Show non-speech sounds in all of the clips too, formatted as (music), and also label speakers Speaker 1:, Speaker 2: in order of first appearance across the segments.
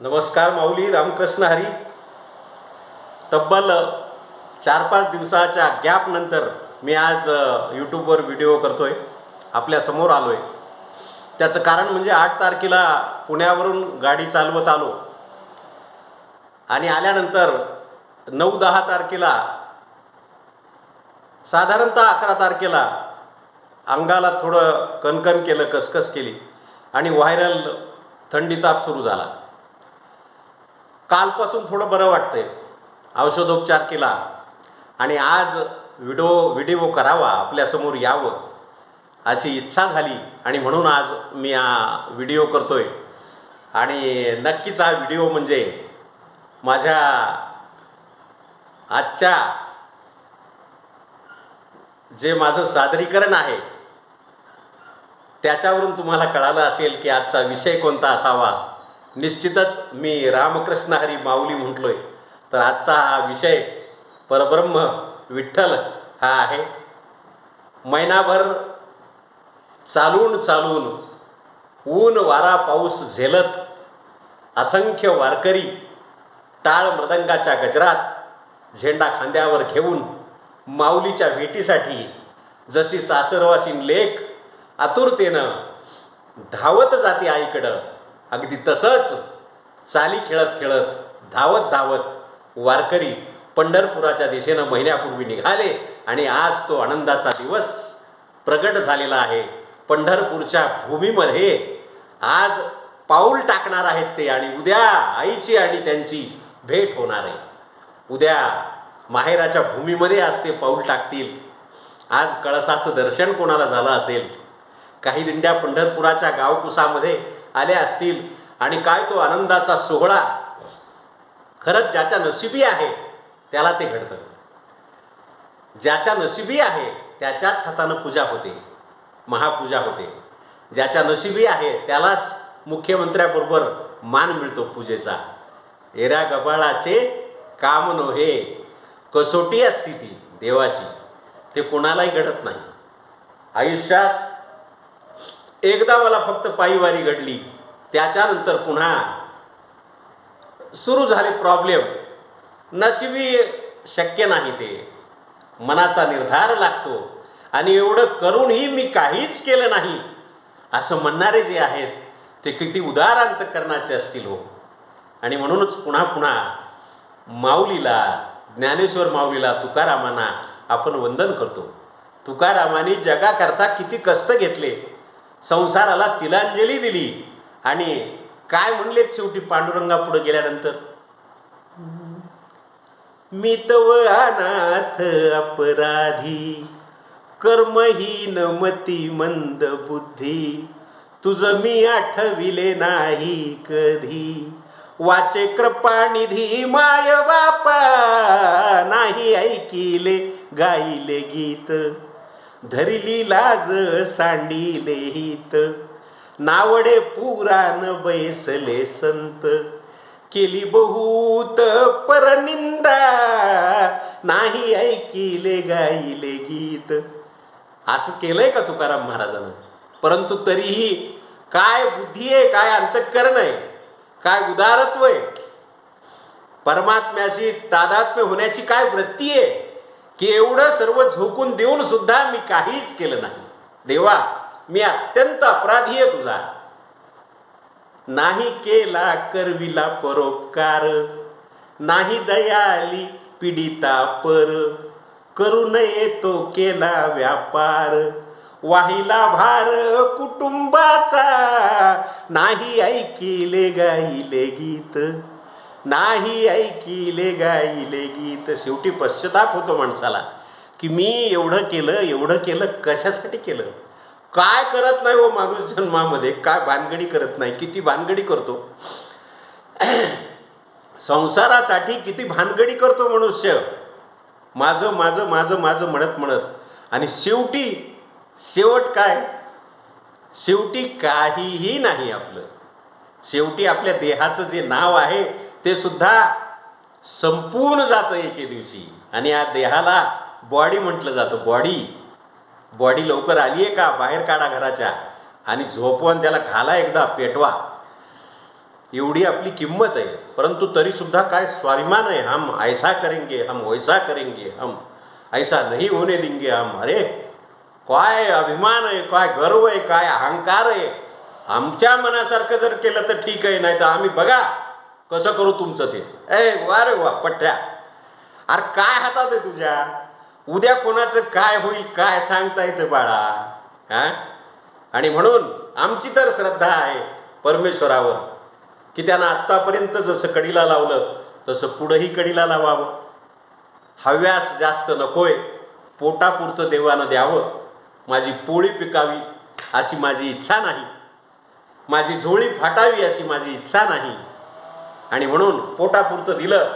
Speaker 1: नमस्कार माऊली रामकृष्ण हरी. तब्बल चार पाच दिवसाच्या गॅपनंतर मी आज यूट्यूबवर व्हिडिओ करतो आहे आपल्यासमोर आलो आहे त्याचं कारण म्हणजे आठ तारखेला पुण्यावरून गाडी चालवत आलो. आणि आल्यानंतर नऊ दहा तारखेला साधारणतः अकरा तारखेला अंगाला थोडं कणकण केलं कसकस केली. आणि व्हायरल थंडी ताप सुरू झाला. कालपासून थोडं बरं वाटतंय. औषधोपचार केला आणि आज व्हिडिओ व्हिडिओ करावा आपल्यासमोर यावं अशी इच्छा झाली आणि म्हणून आज मी हा व्हिडिओ करतोय. आणि नक्कीच हा व्हिडिओ म्हणजे माझ्या आजच्या जे माझं सादरीकरण आहे त्याच्यावरून तुम्हाला कळालं असेल की आजचा विषय कोणता असावा. निश्चितच मी रामकृष्ण हरी माऊली म्हटलोय. तर आजचा हा विषय परब्रह्म विठ्ठल हा आहे. महिनाभर चालून चालून ऊन वारा पाऊस झेलत असंख्य वारकरी टाळ मृदंगाच्या गजरात झेंडा खांद्यावर घेऊन माऊलीच्या भेटीसाठी जशी सासरवासीन लेख आतुरतेनं धावत जाते आईकडं अगदी तसंच चाली खेळत खेळत धावत धावत वारकरी पंढरपुराच्या दिशेनं महिन्यापूर्वी निघाले आणि आज तो आनंदाचा दिवस प्रगट झालेला आहे. पंढरपूरच्या भूमीमध्ये आज पाऊल टाकणार आहेत ते आणि उद्या आईची आणि त्यांची भेट होणार आहे. उद्या माहेराच्या भूमीमध्ये आज ते पाऊल टाकतील. आज कळसाचं दर्शन कोणाला झालं असेल? काही दिंड्या पंढरपुराच्या गावकुसामध्ये आल्या असतील आणि काय तो आनंदाचा सोहळा खरंच ज्याच्या नशिबी आहे त्याला ते घडतं. ज्याच्या नशिबी आहे त्याच्याच हातानं पूजा होते महापूजा होते. ज्याच्या नशिबी आहे त्यालाच मुख्यमंत्र्याबरोबर मान मिळतो पूजेचा. एरा गबाळाचे काम नव्हे कसोटी असती ती देवाची ते कोणालाही घडत नाही. आयुष्यात एकदा मला फक्त पायीवारी घडली त्याच्यानंतर पुन्हा सुरू झाले प्रॉब्लेम नशिबी शक्य नाही ते. मनाचा निर्धार लागतो. आणि एवढं करूनही मी काहीच केलं नाही. असं म्हणणारे जे आहेत ते किती उदार अंतकरणाचे असतील हो. आणि म्हणूनच पुन्हा पुन्हा माऊलीला ज्ञानेश्वर माऊलीला तुकारामांना आपण वंदन करतो. तुकारामाने जगाकरता किती कष्ट घेतले. संसाराला तिलांजली दिली. आणि काय म्हणलेत शेवटी पांडुरंगा पुढे गेल्यानंतर? मी तव अनाथ अपराधी कर्महीन मती मंद बुद्धी तुझ मी आठविले नाही कधी. वाचे कृपानिधी माय बापा नाही ऐकिले गाईले गीत. धरिली लाज सांडिले हित नावडे पुराण बैसले संत. केली बहुत परनिंदा. नाही ऐकिले गाईले गीत. असं केलंय का तुकाराम महाराजानं? परंतु तरीही काय बुद्धी आहे काय अंतःकरण आहे काय उदारत्व आहे? परमात्म्याशी तादात्म्य होण्याची काय वृत्ती आहे? की एवढं सर्व झोकून देऊन सुद्धा मी काहीच केलं नाही. देवा मी अत्यंत अपराधी आहे तुझा. नाही केला करविला परोपकार. नाही दयाली पीडिता पर. करू नये तो केला व्यापार. वाहिला भार कुटुंबाचा. नाही ऐकिले गाईले गीत. नाही ऐकिले गाईले गीत. शेवटी पश्चाताप होतो माणसाला की मी एवढं केलं एवढं केलं कशासाठी केलं? काय करत नाही हो माणूस जन्मामध्ये? काय भानगडी करत नाही? किती भानगडी करतो? (clears throat) संसारासाठी किती भानगडी करतो मनुष्य? माझं माझं माझं माझं म्हणत म्हणत. आणि शेवटी शेवट काय? शेवटी काहीही नाही आपलं. शेवटी आपल्या देहाचं जे नाव आहे ते सुद्धा संपून जातं एके दिवशी. आणि या देहाला बॉडी म्हटलं जातं बॉडी बॉडी लवकर आली आहे का? बाहेर काढा घराच्या. आणि झोपवून त्याला घाला एकदा पेटवा. एवढी आपली किंमत आहे. परंतु तरीसुद्धा काय स्वाभिमान आहे? हम ऐसा करेंगे हम वैसा करेंगे हम ऐसा नहीं होने देंगे हम. अरे काय अभिमान आहे काय गर्व आहे काय अहंकार आहे. आमच्या मनासारखं जर केलं तर ठीक आहे नाही तर आम्ही बघा. कसं करू तुमचं ते? ए वा रे वा पठ्ठ्या अरे काय हातात आहे तुझ्या? उद्या कोणाचं काय होईल काय सांगता येतं बाळा? हां? आणि म्हणून आमची तर श्रद्धा आहे परमेश्वरावर की त्यानं आत्तापर्यंत जसं कडीला लावलं तसं पुढंही कडीला लावावं. हव्यास जास्त नकोय पोटापुरतं देवानं द्यावं. माझी पोळी पिकावी अशी माझी इच्छा नाही. माझी झोळी फाटावी अशी माझी इच्छा नाही. आणि म्हणून पोटापुरतं दिलं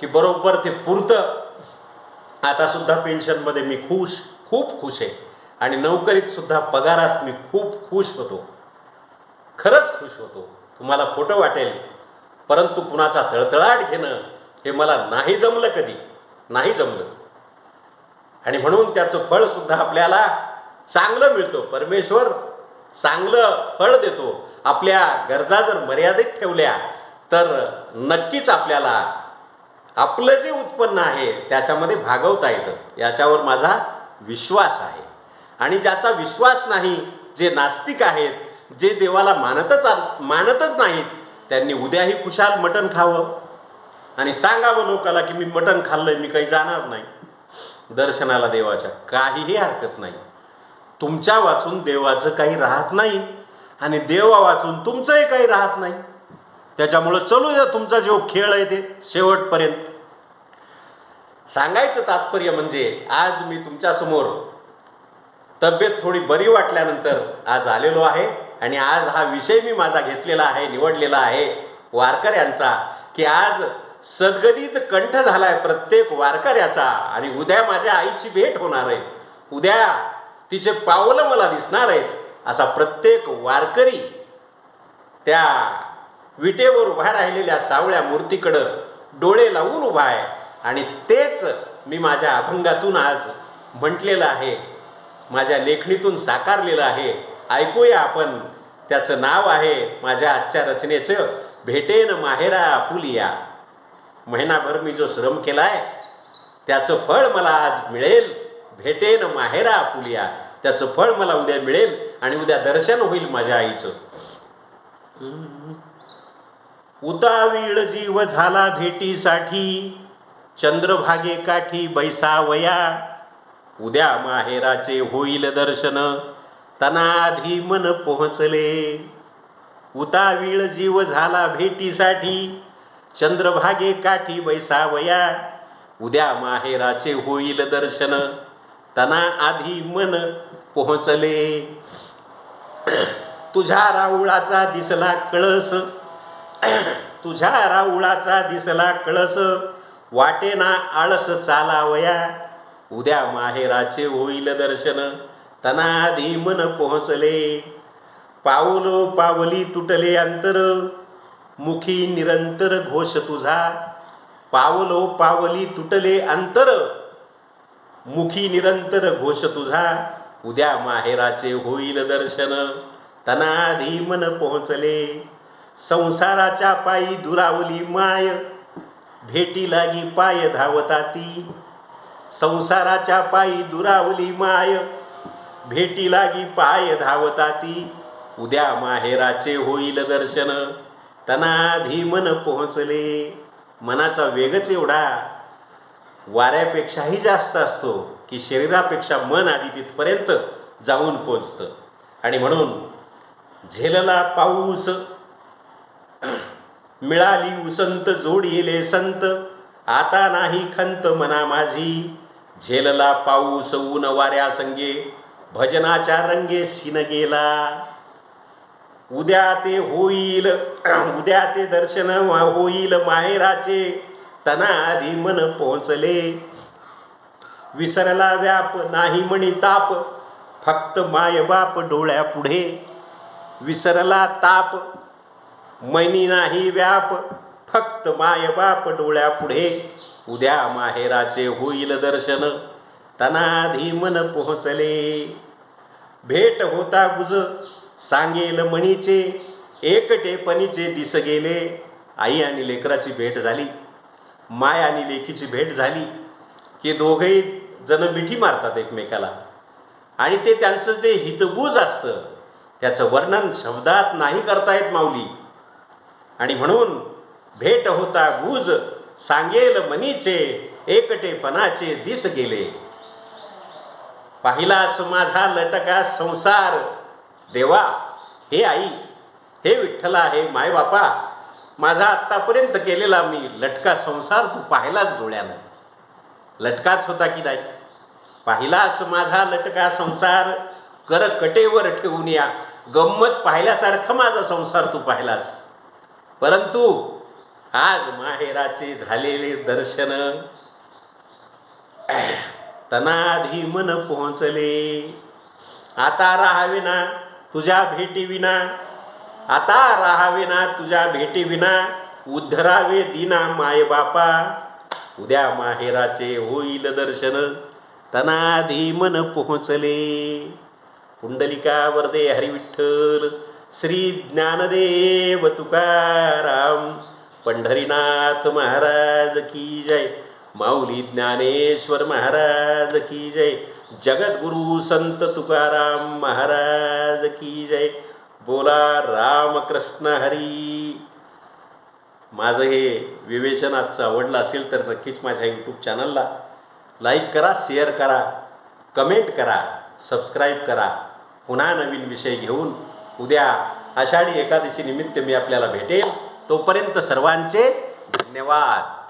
Speaker 1: की बरोबर ते पुरतं. आतासुद्धा पेन्शनमध्ये मी खुश खूप खुश आहे. आणि नोकरीतसुद्धा पगारात मी खूप खुश होतो. खरंच खुश होतो. तुम्हाला खोटं वाटेल. परंतु कुणाचा तळतळाट घेणं हे मला नाही जमलं कधी. नाही जमलं. आणि म्हणून त्याचं फळसुद्धा आपल्याला चांगलं मिळतं. परमेश्वर चांगलं फळ देतो. आपल्या गरजा जर मर्यादित ठेवल्या तर नक्कीच आपल्याला आपलं जे उत्पन्न आहे त्याच्यामध्ये भागवता येतं. याच्यावर माझा विश्वास आहे. आणि ज्याचा विश्वास नाही जे नास्तिक आहेत जे देवाला मानतच मानतच नाहीत त्यांनी उद्याही कुशाल मटण खावं. आणि सांगावं लोकाला की मी मटण खाल्लंय मी काही जाणार नाही. दर्शनाला देवाच्या काहीही हरकत नाही. तुमच्या वाचून देवाचं काही राहत नाही. आणि देवा वाचून तुमचंही काही राहत नाही. त्याच्यामुळं चलू द्या तुमचा जो खेळ आहे ते शेवटपर्यंत. सांगायचं तात्पर्य म्हणजे आज मी तुमच्यासमोर तब्येत थोडी बरी वाटल्यानंतर आज आलेलो आहे आणि आज हा विषय मी माझा घेतलेला आहे निवडलेला आहे. वारकऱ्यांचा की आज सद्गदित कंठ झाला आहे प्रत्येक वारकऱ्याचा आणि उद्या माझ्या आईची भेट होणार आहे. उद्या तिचे पावलं मला दिसणार आहेत असा प्रत्येक वारकरी त्या विटेवर उभ्या राहिलेल्या सावळ्या मूर्तीकडं डोळे लावून उभा आहे. आणि तेच मी माझ्या अभंगातून आज म्हटलेलं आहे. माझ्या लेखणीतून साकारलेलं आहे. ऐकूया आपण. त्याचं नाव आहे माझ्या आजच्या रचनेचं भेटेन माहेरा आपुलिया महिनाभर मी जो श्रम केला आहे त्याचं फळ मला आज मिळेल. भेटेन माहेरा आपुलिया त्याचं फळ मला उद्या मिळेल आणि उद्या दर्शन होईल माझ्या आईचं. उतावीळ जीव झाला भेटीसाठी. चंद्रभागे काठी बैसावया. उद्या माहेराचे होईल दर्शन. तनाधी मन पोहोचले. उतावीळ जीव झाला भेटीसाठी. चंद्रभागे काठी बैसावया. उद्या माहेराचे होईल दर्शन. तना आधी मन पोहोचले. (clears throat) तुझ्या राऊळाचा दिसला कळस. तुझ्या राऊळाचा दिसला कळस वाटेना आळस चालावया. उद्या माहेराचे होईल दर्शन तनाधी मन पोहोचले. पाऊल पावली तुटले अंतर मुखी निरंतर घोष तुझा. पावलो पावली तुटले अंतर मुखी निरंतर घोष तुझा. उद्या माहेराचे होईल दर्शन तनाधी मन पोहोचले. संसाराच्या पायी दुरावली माय. भेटी लागी पाय धावता ती. संसाराच्या पायी दुरावली माय. भेटी लागी पाय धावताती उद्या माहेराचे होईल दर्शन. तनाधी मन पोहोचले. मनाचा वेगच एवढा. वाऱ्यापेक्षाही जास्त असतो की शरीरापेक्षा मन आधी तिथपर्यंत जाऊन पोचतं आणि म्हणून झेलला पाऊस (clears throat) मिळाली उसंत जोडिले संत. आता नाही खंत मना माझी. झेलला पाऊस ऊन वाऱ्या संगे. भजनाच्या रंगे सिन गेला. उद्या ते होईल (clears throat) उद्या ते दर्शन होईल माहेराचे. तना आधी मन पोहोचले. विसरला व्याप नाही म्हणी ताप. फक्त मायबाप डोळ्यापुढे. विसरला ताप मैनी नाही व्याप फक्त माय बाप डोळ्यापुढे. उद्या माहेराचे होईल दर्शन तनाधी मन पोहोचले. भेट होता गुज सांगेल मणीचे एकटेपणीचे दिस गेले. आई आणि लेकराची भेट झाली. माय आणि लेकीची भेट झाली. की दोघेही जण मिठी मारतात एकमेकाला. आणि ते त्यांचं जे हितगुज असतं त्याचं वर्णन शब्दात नाही करता येत माऊली. आणि म्हणून भेट होता गुज सांगेल मनीचे एकटेपणाचे दिस गेले. पाहिलास माझा लटका संसार देवा हे आई हे विठ्ठला हे मायबापा माझा आत्तापर्यंत केलेला मी लटका संसार तू पाहिलाच डोळ्यानं. लटकाच होता की नाही? पाहिलास माझा लटका संसार कर कटेवर ठेवून या गंमत पाहिल्यासारखं माझा संसार तू पाहिलास. परंतु आज माहेराचे झालेले दर्शन तनाधी मन पोहोचले. आता राहाविना तुझ्या भेटीविना आता राहाविना तुझ्या भेटीविना उद्धरावे दिना माय बापा. उद्या माहेराचे होईल दर्शन. तनाधी मन पोहोचले. पुंडलिका वरदे हरिविठ्ठल. श्री ज्ञानदेव तुकाराम पंढरीनाथ महाराज की जय. माऊली ज्ञानेश्वर महाराज की जय. जगद्गुरु संत तुकाराम महाराज की जय. बोला रामकृष्ण हरी. माझं हे विवेचन आजचं आवडलं असेल तर नक्कीच माझ्या यूट्यूब चॅनलला लाईक करा शेअर करा कमेंट करा सबस्क्राईब करा. पुन्हा नवीन विषय घेऊन उद्या आषाढी एकादशी निमित्त मी आपल्याला भेटेल. तोपर्यंत सर्वांचे धन्यवाद.